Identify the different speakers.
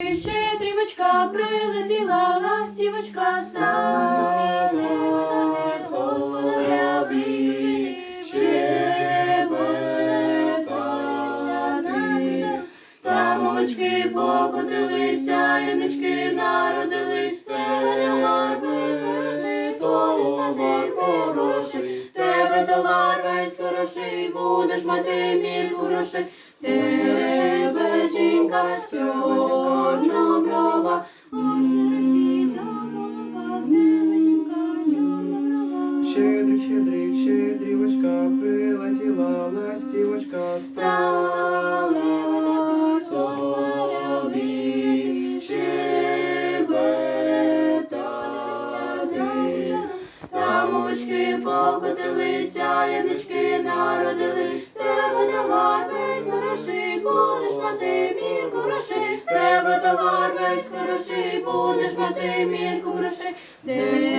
Speaker 1: Щедрівочка прилетіла, ластівочка стала, господарябі, щебетати. Там овочки покотилися, янички народились, тебе товар хороший, тебе товар весь хороший, будеш мати мір хороший, тебе жінка
Speaker 2: Щедрик, щедрівочка, прилетіла ластівочка стала.
Speaker 1: Господареві щебетати. Там овочки покотилися, янички народились, в тебе товар весь хороший, будеш мати мірку грошей, тебе товар весь хороший, будеш мати мірку грошей, в тебе